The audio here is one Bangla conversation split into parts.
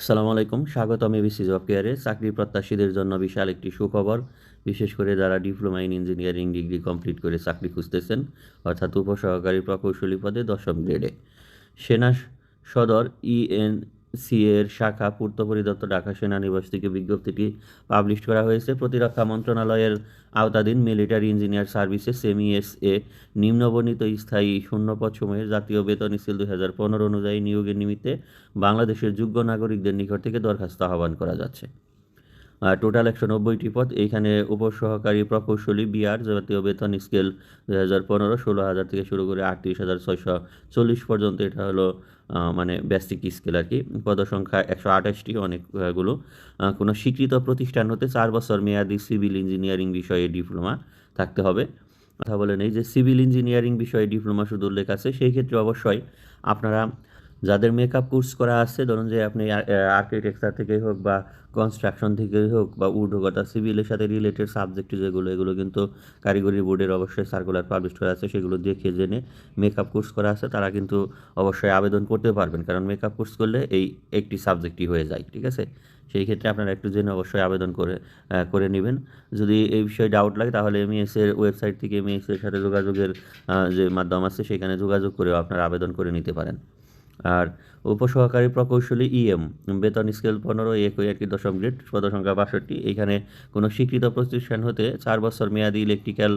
আসসালামু আলাইকুম স্বাগতম এবিসি জব কেয়ারে। চাকরি প্রত্যাশীদের জন্য বিশাল একটি সুখবর, বিশেষ করে যারা diploma in engineering degree complete করে চাকরি খুঁজতেছেন, অর্থাৎ উপসহকারী প্রকৌশলী পদে দশম গ্রেডে। সেনা সদর ইএনসি এর শাখা পূর্ত পরিদপ্তর ঢাকা সেনানিবাস থেকে বিজ্ঞপ্তিটি পাবলিশ করা হয়েছে। প্রতিরক্ষা মন্ত্রণালয়ের আওতাধীন মিলিটারি ইঞ্জিনিয়ার সার্ভিসে সেমিএসএ নিম্নবর্ণিত স্থায়ী শূন্যপদ সময়ের জাতীয় বেতন স্কেল দুই হাজার পনেরো অনুযায়ী নিয়োগের নিমিত্তে বাংলাদেশের যোগ্য নাগরিকদের নিকট থেকে দরখাস্ত আহ্বান করা যাচ্ছে। টোটাল একশো নব্বইটি পদ। এইখানে উপসহকারী প্রকৌশলী বিআর, জাতীয় বেতন স্কেল দুই হাজার পনেরো, ষোলো হাজার থেকে শুরু করে আটত্রিশ হাজার ছয়শো চল্লিশ পর্যন্ত এটা হলো মানে বেসিক স্কেল আর কি। পদসংখ্যা একশো আঠাশটি অনেকগুলো। কোনো স্বীকৃত প্রতিষ্ঠান হতে চার বছর মেয়াদি সিভিল ইঞ্জিনিয়ারিং বিষয়ে ডিপ্লোমা থাকতে হবে। কথা বলে নেই যে, সিভিল ইঞ্জিনিয়ারিং বিষয়ে ডিপ্লোমা শুধু উল্লেখ আছে, সেই ক্ষেত্রে অবশ্যই আপনারা যাদের মেকআপ কোর্স করা আছে, ধরুন যে আপনি আর্কিটেকচার থেকেই হোক বা কনস্ট্রাকশন থেকেই হোক বা উদ্যোগতা সিভিলের সাথে রিলেটেড সাবজেক্ট যেগুলো, এগুলো কিন্তু কারিগরি বোর্ডের অবশ্যই সার্কুলার পাবলিশ করা আছে, সেগুলো দেখে জেনে মেকআপ কোর্স করা আছে, তারা কিন্তু অবশ্যই আবেদন করতে পারবেন। কারণ মেকআপ কোর্স করলে এই একটি সাবজেক্টই হয়ে যায়, ঠিক আছে? সেই ক্ষেত্রে আপনারা একটু জেনে অবশ্যই আবেদন করে করে নেবেন। যদি এই বিষয়ে ডাউট লাগে, তাহলে এমএস এর ওয়েবসাইট থেকে এমএস এর সাথে যোগাযোগের যে মাধ্যম আছে, সেখানে যোগাযোগ করেও আপনারা আবেদন করে নিতে পারেন। আর উপসহকারী প্রকৌশলী ইএম, বেতন স্কেল পনেরো একই একটি দশম গ্রেড, পদসংখ্যা বাষট্টি। এখানে কোনো স্বীকৃত প্রতিষ্ঠান হতে চার বছর মেয়াদি ইলেকট্রিক্যাল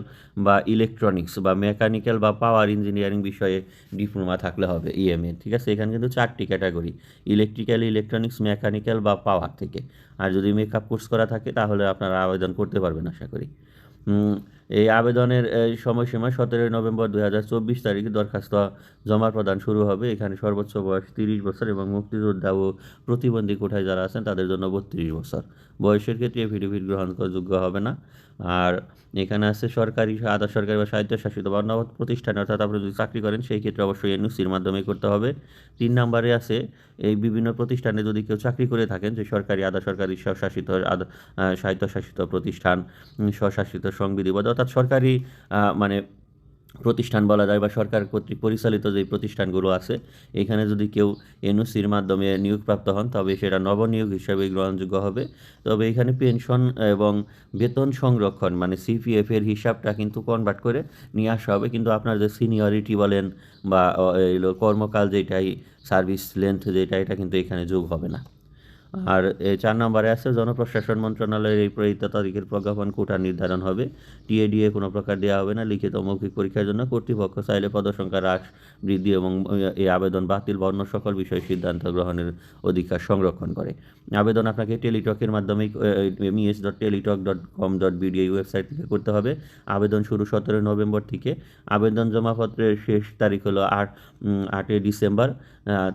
বা ইলেকট্রনিক্স বা মেকানিক্যাল বা পাওয়ার ইঞ্জিনিয়ারিং বিষয়ে ডিপ্লোমা থাকলে হবে ইএমএ, ঠিক আছে? এখানে কিন্তু চারটি ক্যাটাগরি, ইলেকট্রিক্যাল, ইলেকট্রনিক্স, মেকানিক্যাল বা পাওয়ার থেকে। আর যদি মেকআপ কোর্স করা থাকে তাহলে আপনারা আবেদন করতে পারবেন, আশা করি। এই আবেদনের সময়সীমা সতেরোই নভেম্বর দুই হাজার চব্বিশ তারিখে দরখাস্ত জমা প্রদান শুরু হবে। এখানে সর্বোচ্চ বয়স তিরিশ বছর এবং মুক্তিযোদ্ধা ও প্রতিবন্ধী কোঠায় যারা আছেন তাদের জন্য বত্রিশ বছর। বয়সের ক্ষেত্রে এফিডেভিট গ্রহণযোগ্য হবে না। আর এখানে আছে সরকারি, আধা সরকারি বা স্বায়ত্তশাসিত বা অন্য প্রতিষ্ঠানে, অর্থাৎ আপনি যদি চাকরি করেন, সেই ক্ষেত্রে অবশ্যই এনওসির মাধ্যমে করতে হবে। তিন নম্বরে আছে, এই বিভিন্ন প্রতিষ্ঠানে যদি কেউ চাকরি করে থাকেন, যে সরকারি, আধা সরকারি স্বশাসিত, আধা স্বায়ত্তশাসিত প্রতিষ্ঠান, স্বশাসিত সংবিধিবদ্ধ অর্থাৎ সরকারি মানে প্রতিষ্ঠান বলা যায় বা সরকার কর্তৃক পরিচালিত যে প্রতিষ্ঠানগুলো আছে, এখানে যদি কেউ এনওসির মাধ্যমে নিয়োগপ্রাপ্ত হন, তবে সেটা নবনিয়োগ হিসাবে গ্রহণযোগ্য হবে। তবে এখানে পেনশন এবং বেতন সংরক্ষণ মানে সিপিএফ এর হিসাবটা কিন্তু কনভার্ট করে নিয়ে আসা হবে। কিন্তু আপনার যে সিনিয়রিটি বলেন বা কর্মকাল যেটাই সার্ভিস লেন্থ যেটা, এটা কিন্তু এখানে যোগ হবে না। আর চার নম্বরে আছে, জনপ্রশাসন মন্ত্রণালয়ের এই প্রয়োজিত তারিখের প্রজ্ঞাপন কোটা নির্ধারণ হবে। টিএডিএ কোনো প্রকার দেওয়া হবে না, লিখিত মৌখিক পরীক্ষার জন্য কর্তৃপক্ষ চাইলে পদসংখ্যা হ্রাস, বৃদ্ধি এবং এই আবেদন বাতিল বা অন্য সকল বিষয়ে সিদ্ধান্ত গ্রহণের অধিকার সংরক্ষণ করে। আবেদন আপনাকে টেলিটকের মাধ্যমে MES dot Teletalk dot com dot বিডিএই website থেকে করতে হবে। আবেদন শুরু সতেরোই নভেম্বর থেকে। আবেদন জমাপত্রের শেষ তারিখ হলো আট আটই ডিসেম্বর।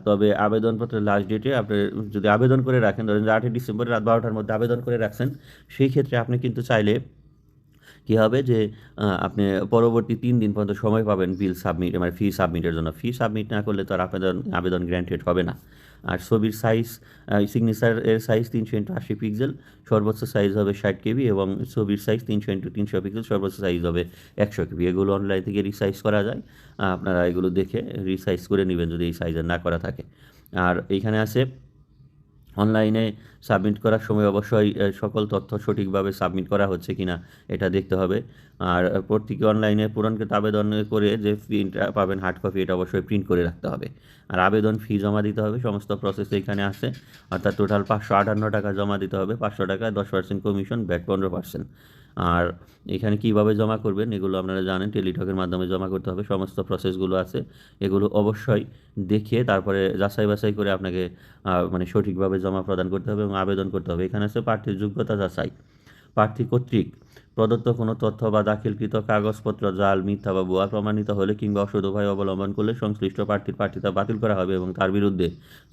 তবে আবেদনপত্রের লাস্ট ডেটে আপনি যদি আবেদন করে রাখেন, ধরেন আটই ডিসেম্বর রাত বারোটার মধ্যে আবেদন করে রাখছেন, সেই ক্ষেত্রে আপনি কিন্তু চাইলে কী হবে যে আপনি পরবর্তী তিন দিন পর্যন্ত সময় পাবেন বিল সাবমিট মানে ফি সাবমিটের জন্য। ফি সাবমিট না করলে তো আর আবেদন আবেদন গ্র্যান্টেড হবে না। আর ছবির সাইজ সিগনেচারের সাইজ তিনশো ইন্টু আশি পিক্সেল সর্বোচ্চ সাইজ হবে ষাট কেবি এবং ছবির সাইজ তিনশো ইন্টু তিনশো পিক্সেল সর্বোচ্চ সাইজ হবে একশো কেবি। এগুলো অনলাইন থেকে রিসাইজ করা যায়। আপনারা এগুলো দেখে রিসাইজ করে নেবেন যদি এই সাইজের না করা থাকে। আর এইখানে আছে অনলাইনে সাবমিট করার সময় অবশ্যই সকল তথ্য সঠিকভাবে সাবমিট করা হচ্ছে কি না এটা দেখতে হবে। আর প্রত্যেকে অনলাইনে পূরণকৃত আবেদন করে যে প্রিন্টটা পাবেন হার্ড কপি এটা অবশ্যই প্রিন্ট করে রাখতে হবে। আর আবেদন ফি জমা দিতে হবে, সমস্ত প্রসেস এখানে আছে। অর্থাৎ টোটাল পাঁচশো আটান্ন টাকা জমা দিতে হবে, পাঁচশো টাকা, দশ পার্সেন্ট কমিশন ব্যাট পনেরো পার্সেন্ট আর এখানে কীভাবে জমা করবেন এগুলো আপনারা জানেন টেলিটকের মাধ্যমে জমা করতে হবে, সমস্ত প্রসেসগুলো আছে, এগুলো অবশ্যই দেখিয়ে তারপরে যাচাই বাছাই করে আপনাকে মানে সঠিকভাবে জমা প্রদান করতে হবে এবং আবেদন করতে হবে। এখানে আছে প্রার্থীর যোগ্যতা যাচাই। প্রার্থী কর্তৃক প্রদত্ত কোনো তথ্য বা দাখিলকৃত কাগজপত্র, জাল, মিথ্যা বা ভুয়া প্রমাণিত হলে কিংবা অসৎ উপায় অবলম্বন করলে সংশ্লিষ্ট প্রার্থীর প্রার্থিতা বাতিল করা হবে এবং তার বিরুদ্ধে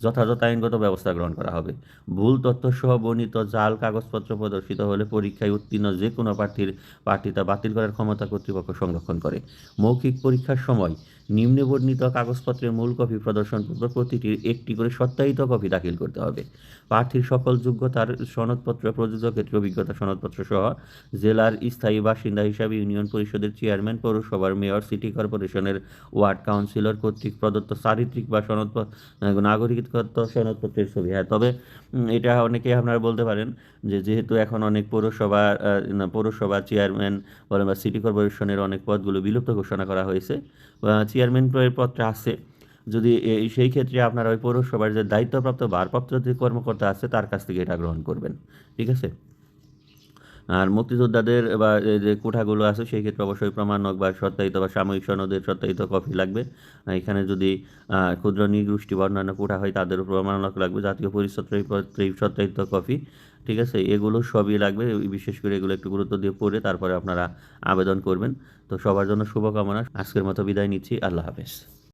যথাযথ আইনগত ব্যবস্থা গ্রহণ করা হবে। ভুল তথ্যসহ বর্ণিত জাল, কাগজপত্র প্রদর্শিত হলে পরীক্ষায় উত্তীর্ণ যে কোনো প্রার্থীর প্রার্থিতা বাতিল করার ক্ষমতা কর্তৃপক্ষ সংরক্ষণ করে। মৌখিক পরীক্ষার সময় নিম্নে বর্ণিত কাগজপত্রের মূল কপি প্রদর্শন পূর্বক প্রতিটির একটি করে সত্যায়িত কপি দাখিল করতে হবে। প্রার্থীর সকল যোগ্যতার সনদপত্র প্রযোজক ক্ষেত্রে অভিজ্ঞতা সনদপত্র সহ জেলার স্থায়ী বাসিন্দা হিসাবে ইউনিয়ন পরিষদের চেয়ারম্যান, পৌরসভার মেয়র, সিটি কর্পোরেশনের ওয়ার্ড কাউন্সিলর কর্তৃক প্রদত্ত চারিত্রিক বা সনদ নাগরিকত্ব সনদপত্রের ছবি। হ্যাঁ তবে এটা অনেকে আপনারা বলতে পারেন যে যেহেতু এখন অনেক পৌরসভা পৌরসভা চেয়ারম্যান বলেন বা সিটি কর্পোরেশনের অনেক পদগুলো বিলুপ্ত ঘোষণা করা হয়েছে চেয়ারম্যান পদটা আছে। যদি সেই ক্ষেত্রে আপনারা ওই পৌরসভার যে দায়িত্বপ্রাপ্ত ভারপ্রাপ্ত যে কর্মকর্তা আছে, তার কাছ থেকে এটা গ্রহণ করবেন। ঠিক আছে? আর মুক্তিযোদ্ধাদের বা যে কোঠাগুলো আছে, সেই ক্ষেত্রে অবশ্যই প্রমাণক বা সত্যায়িত বা সাময়িক সনদের সত্যায়িত কপি লাগবে। এখানে যদি ক্ষুদ্র নৃগোষ্ঠী বা অন্যান্য কোঠা হয় তাদেরও প্রমাণক লাগবে, জাতীয় পরিচয়পত্রে সত্যায়িত কপি। ঠিক আছে? এগুলো সবই লাগবে বিশেষ করে এগুলো একটু গুরুত্ব দিয়ে পড়ে তারপরে আপনারা আবেদন করবেন। তো সবার জন্য শুভকামনা। আজকের মতো বিদায় নিচ্ছি। আল্লাহ হাফেজ।